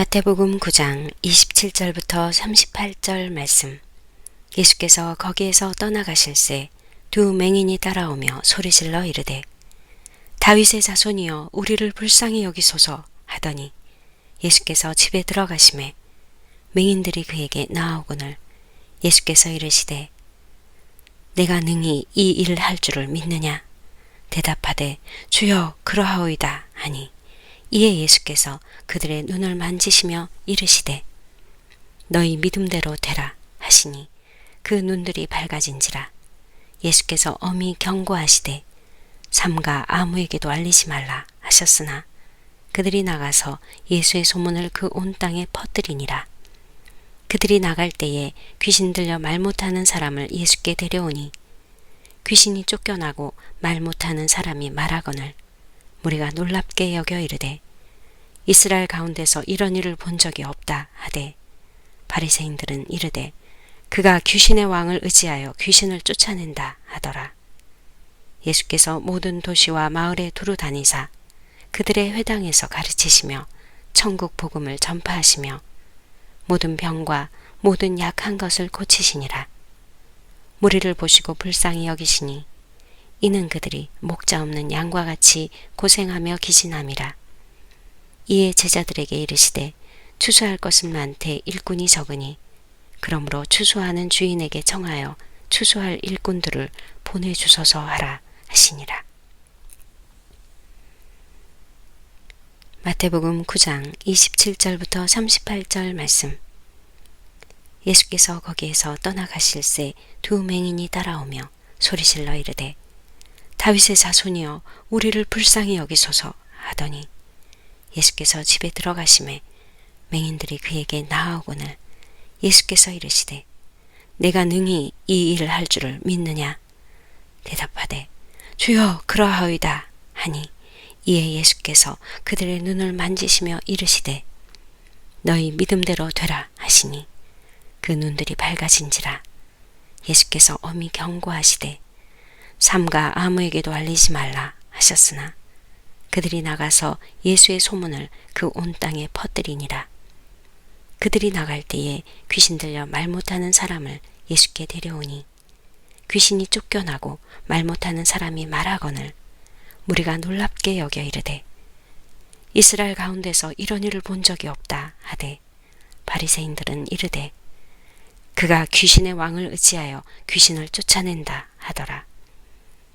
마태복음 9장 27절부터 38절 말씀. 예수께서 거기에서 떠나가실새 두 맹인이 따라오며 소리질러 이르되 다윗의 자손이여 우리를 불쌍히 여기소서 하더니 예수께서 집에 들어가심에 맹인들이 그에게 나아오거늘 예수께서 이르시되 내가 능히 이 일을 할 줄을 믿느냐 대답하되 주여 그러하오이다 하니 이에 예수께서 그들의 눈을 만지시며 이르시되 너희 믿음대로 되라 하시니 그 눈들이 밝아진지라. 예수께서 엄히 경고하시되 삼가 아무에게도 알리지 말라 하셨으나 그들이 나가서 예수의 소문을 그 온 땅에 퍼뜨리니라. 그들이 나갈 때에 귀신 들려 말 못하는 사람을 예수께 데려오니 귀신이 쫓겨나고 말 못하는 사람이 말하거늘 무리가 놀랍게 여겨 이르되 이스라엘 가운데서 이런 일을 본 적이 없다 하되 바리새인들은 이르되 그가 귀신의 왕을 의지하여 귀신을 쫓아낸다 하더라. 예수께서 모든 도시와 마을에 두루 다니사 그들의 회당에서 가르치시며 천국 복음을 전파하시며 모든 병과 모든 약한 것을 고치시니라. 무리를 보시고 불쌍히 여기시니 이는 그들이 목자 없는 양과 같이 고생하며 기진함이라. 이에 제자들에게 이르시되 추수할 것은 많되 일꾼이 적으니 그러므로 추수하는 주인에게 청하여 추수할 일꾼들을 보내주소서 하라 하시니라. 마태복음 9장 27절부터 38절 말씀 예수께서 거기에서 떠나가실새 두 맹인이 따라오며 소리질러 이르되 다윗의 자손이여 우리를 불쌍히 여기소서 하더니 예수께서 집에 들어가심에 맹인들이 그에게 나아오거늘 예수께서 이르시되 내가 능히 이 일을 할 줄을 믿느냐? 대답하되 주여 그러하이다 하니 이에 예수께서 그들의 눈을 만지시며 이르시되 너희 믿음대로 되라 하시니 그 눈들이 밝아진지라. 예수께서 엄히 경고하시되 삼가 아무에게도 알리지 말라 하셨으나 그들이 나가서 예수의 소문을 그 온 땅에 퍼뜨리니라. 그들이 나갈 때에 귀신 들려 말 못하는 사람을 예수께 데려오니 귀신이 쫓겨나고 말 못하는 사람이 말하거늘 무리가 놀랍게 여겨 이르되 이스라엘 가운데서 이런 일을 본 적이 없다 하되 바리새인들은 이르되 그가 귀신의 왕을 의지하여 귀신을 쫓아낸다 하더라.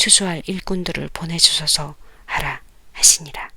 추수할 일꾼들을 보내주소서 하라 하시니라.